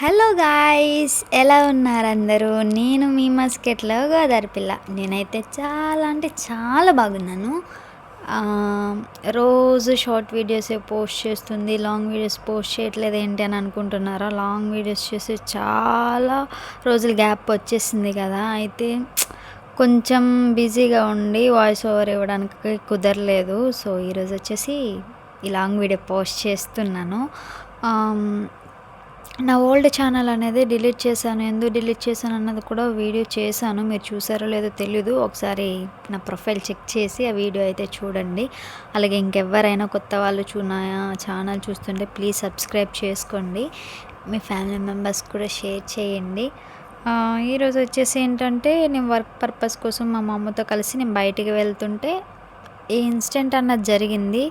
Hello guys ఎలా ఉన్నారు అందరూ? నేను మీ మస్కెట్లో గోదావరి పిల్ల. నేనైతే చాలా అంటే చాలా బాగున్నాను. రోజు షార్ట్ వీడియోస్ పోస్ట్ చేస్తుంది లాంగ్ వీడియోస్ పోస్ట్ చేయట్లేదు ఏంటి అని అనుకుంటున్నారా? లాంగ్ వీడియోస్ చేసి చాలా రోజులు గ్యాప్ వచ్చేసింది కదా. అయితే కొంచెం బిజీగా ఉండి వాయిస్ ఓవర్ ఇవ్వడానికి కుదరలేదు. సో ఈరోజు వచ్చేసి ఈ లాంగ్ వీడియో పోస్ట్ చేస్తున్నాను. నా ఓల్డ్ ఛానల్ అనేది డిలీట్ చేశాను. ఎందుకు డిలీట్ చేశాను అన్నది కూడా వీడియో చేశాను. మీరు చూసారో లేదో తెలీదు. ఒకసారి నా ప్రొఫైల్ చెక్ చేసి ఆ వీడియో అయితే చూడండి. అలాగే ఇంకెవరైనా కొత్త వాళ్ళు చూ నా ఛానల్ చూస్తుంటే ప్లీజ్ సబ్స్క్రైబ్ చేసుకోండి. మీ ఫ్యామిలీ మెంబర్స్ కూడా షేర్ చేయండి. ఈరోజు వచ్చేసి ఏంటంటే నేను వర్క్ పర్పస్ కోసం మా మమ్మతో కలిసి నేను బయటికి వెళ్తుంటే ఈ ఇన్సిడెంట్ అన్నది జరిగింది.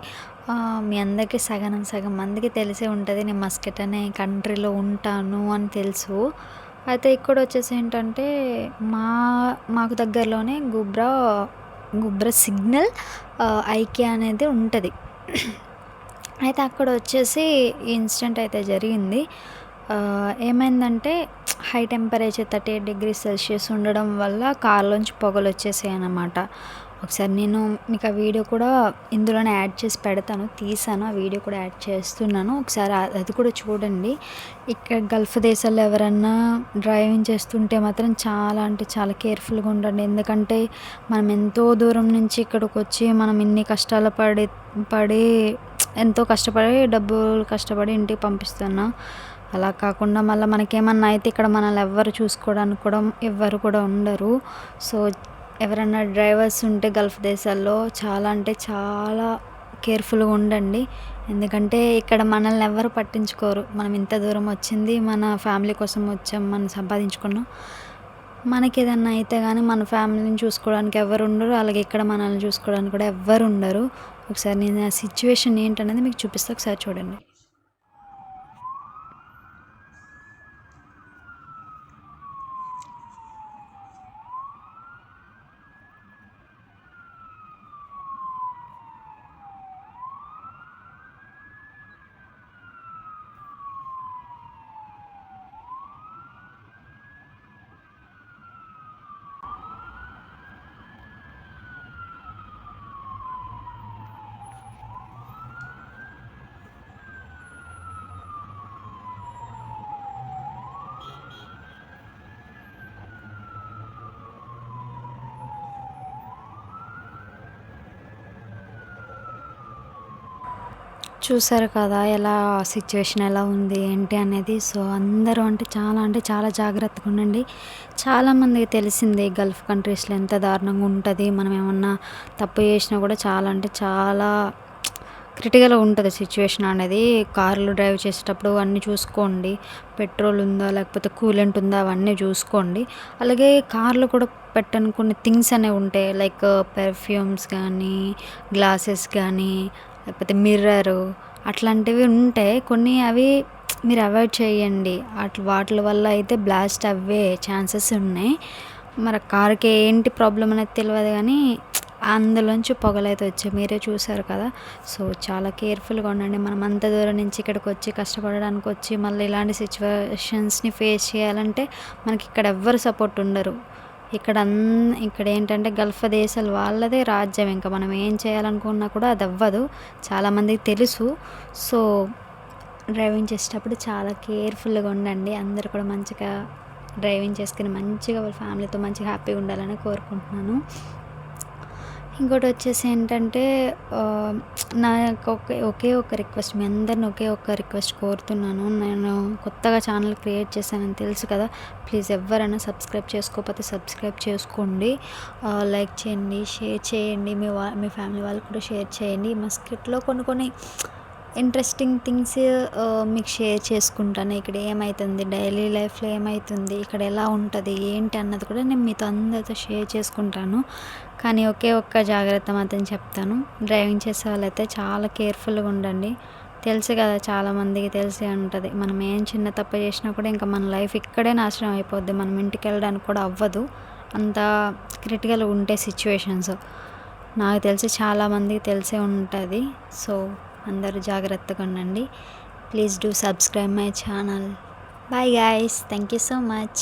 మీ అందరికీ సగం సగం మందికి తెలిసే ఉంటుంది. నేను మస్కెట్ అనే కంట్రీలో ఉంటాను అని తెలుసు. అయితే ఇక్కడ వచ్చేసి ఏంటంటే మా మాకు దగ్గరలోనే గుబ్రా గుబ్రా సిగ్నల్ ఐకే అనేది ఉంటుంది. అయితే అక్కడ వచ్చేసి ఇన్సిడెంట్ అయితే జరిగింది. ఏమైందంటే high temperature thirty eight degree Celsius ఉండడం వల్ల కార్లోంచి పొగలు వచ్చేసాయి అన్నమాట ఒకసారి నేను మీకు ఆ వీడియో కూడా ఇందులోనే యాడ్ చేసి పెడతాను తీసాను ఆ వీడియో కూడా యాడ్ చేస్తున్నాను. ఒకసారి అది కూడా చూడండి. ఇక్కడ గల్ఫ్ దేశాల్లో ఎవరన్నా డ్రైవింగ్ చేస్తుంటే మాత్రం చాలా అంటే చాలా కేర్ఫుల్గా ఉండండి. ఎందుకంటే మనం ఎంతో దూరం నుంచి ఇక్కడికి వచ్చి మనం ఇన్ని కష్టాలు పడి పడి ఎంతో కష్టపడి డబ్బులు కష్టపడి ఇంటికి పంపిస్తున్నా. అలా కాకుండా మళ్ళీ మనకేమన్నా అయితే ఇక్కడ మనల్ని ఎవ్వరు చూసుకోవడానికి కూడా ఎవ్వరు కూడా ఉండరు. సో ఎవరైనా డ్రైవర్స్ ఉంటే గల్ఫ్ దేశాల్లో చాలా అంటే చాలా కేర్ఫుల్గా ఉండండి. ఎందుకంటే ఇక్కడ మనల్ని ఎవ్వరు పట్టించుకోరు. మనం ఇంత దూరం వచ్చింది మన ఫ్యామిలీ కోసం వచ్చాం మనం సంపాదించుకున్నాం. మనకి ఏదన్నా అయితే కానీ మన ఫ్యామిలీని చూసుకోవడానికి ఎవరు ఉండరు. అలాగే ఇక్కడ మనల్ని చూసుకోవడానికి కూడా ఎవ్వరు ఉండరు. ఒకసారి నేను ఆ సిచ్యువేషన్ ఏంటనేది మీకు చూపిస్తే. ఒకసారి చూడండి. చూసారు కదా ఎలా సిచ్యువేషన్ ఎలా ఉంది ఏంటి అనేది. సో అందరూ అంటే చాలా అంటే చాలా జాగ్రత్తగా ఉండండి. చాలామందికి తెలిసింది గల్ఫ్ కంట్రీస్లో ఎంత దారుణంగా ఉంటుంది. మనం ఏమన్నా తప్పు చేసినా కూడా చాలా అంటే చాలా క్రిటికల్గా ఉంటుంది సిచ్యువేషన్ అనేది. కార్లు డ్రైవ్ చేసేటప్పుడు అన్నీ చూసుకోండి. పెట్రోల్ ఉందా లేకపోతే కూలెంట్ ఉందా అవన్నీ చూసుకోండి. అలాగే కార్లు కూడా పెట్టని కొన్ని థింగ్స్ అనేవి ఉంటాయి. లైక్ పెర్ఫ్యూమ్స్ uh, కానీ గ్లాసెస్ కానీ లేకపోతే మిర్రరు అట్లాంటివి ఉంటాయి. కొన్ని అవి మీరు అవాయిడ్ చేయండి. అట్లా వాటి వల్ల అయితే బ్లాస్ట్ అవ్వే ఛాన్సెస్ ఉన్నాయి. మరి కార్కి ఏంటి ప్రాబ్లం అనేది తెలియదు కానీ అందులోంచి పొగలైతే వచ్చాయి. మీరే చూసారు కదా. సో చాలా కేర్ఫుల్గా ఉండండి. మనం అంత దూరం నుంచి ఇక్కడికి వచ్చి కష్టపడడానికి వచ్చి మళ్ళీ ఇలాంటి సిచ్యువేషన్స్ని ఫేస్ చేయాలంటే మనకి ఇక్కడ ఎవ్వరు సపోర్ట్ ఉండరు. ఇక్కడ అన్ ఇక్కడ ఏంటంటే గల్ఫ్ దేశాలు వాళ్ళదే రాజ్యం. ఇంకా మనం ఏం చేయాలనుకున్నా కూడా అది అవ్వదు. చాలామందికి తెలుసు. సో డ్రైవింగ్ చేసేటప్పుడు చాలా కేర్ఫుల్గా ఉండండి. అందరు కూడా మంచిగా డ్రైవింగ్ చేసుకుని మంచిగా వాళ్ళ ఫ్యామిలీతో మంచిగా హ్యాపీగా ఉండాలని కోరుకుంటున్నాను. ఇంకోటి వచ్చేసి ఏంటంటే నాకు ఒకే ఒకే ఒక రిక్వెస్ట్ మీ అందరిని ఒకే ఒక రిక్వెస్ట్ కోరుతున్నాను. నేను కొత్తగా ఛానల్ క్రియేట్ చేశానని తెలుసు కదా ప్లీజ్ ఎవరైనా సబ్స్క్రైబ్ చేసుకోకపోతే సబ్స్క్రైబ్ చేసుకోండి. లైక్ చేయండి షేర్ చేయండి మీ వా మీ ఫ్యామిలీ వాళ్ళకి కూడా షేర్ చేయండి. మస్కిట్లో కొన్ని కొన్ని ఇంట్రెస్టింగ్ థింగ్స్ uh, మీకు షేర్ చేసుకుంటాను. ఇక్కడ ఏమవుతుంది డైలీ లైఫ్లో ఏమవుతుంది ఇక్కడ ఎలా ఉంటుంది? ఏంటి అన్నది కూడా నేను మీతో అందరితో షేర్ చేసుకుంటాను. కానీ ఒకే ఒక్క జాగ్రత్త మాత్రం చెప్తాను. డ్రైవింగ్ చేసే వాళ్ళైతే చాలా కేర్ఫుల్గా ఉండండి. తెలుసు కదా చాలామందికి తెలిసే ఉంటుంది. మనం ఏం చిన్న తప్పు చేసినా కూడా ఇంకా మన లైఫ్ ఇక్కడే నాశనం అయిపోద్ది. మనం ఇంటికి వెళ్ళడానికి కూడా అవ్వదు. అంత క్రిటికల్ ఉంటే సిచ్యువేషన్స్ నాకు తెలిసి చాలామందికి తెలిసే ఉంటుంది. సో అందరూ జాగ్రత్తగా ఉండండి. Please do subscribe my channel bye guys thank you so much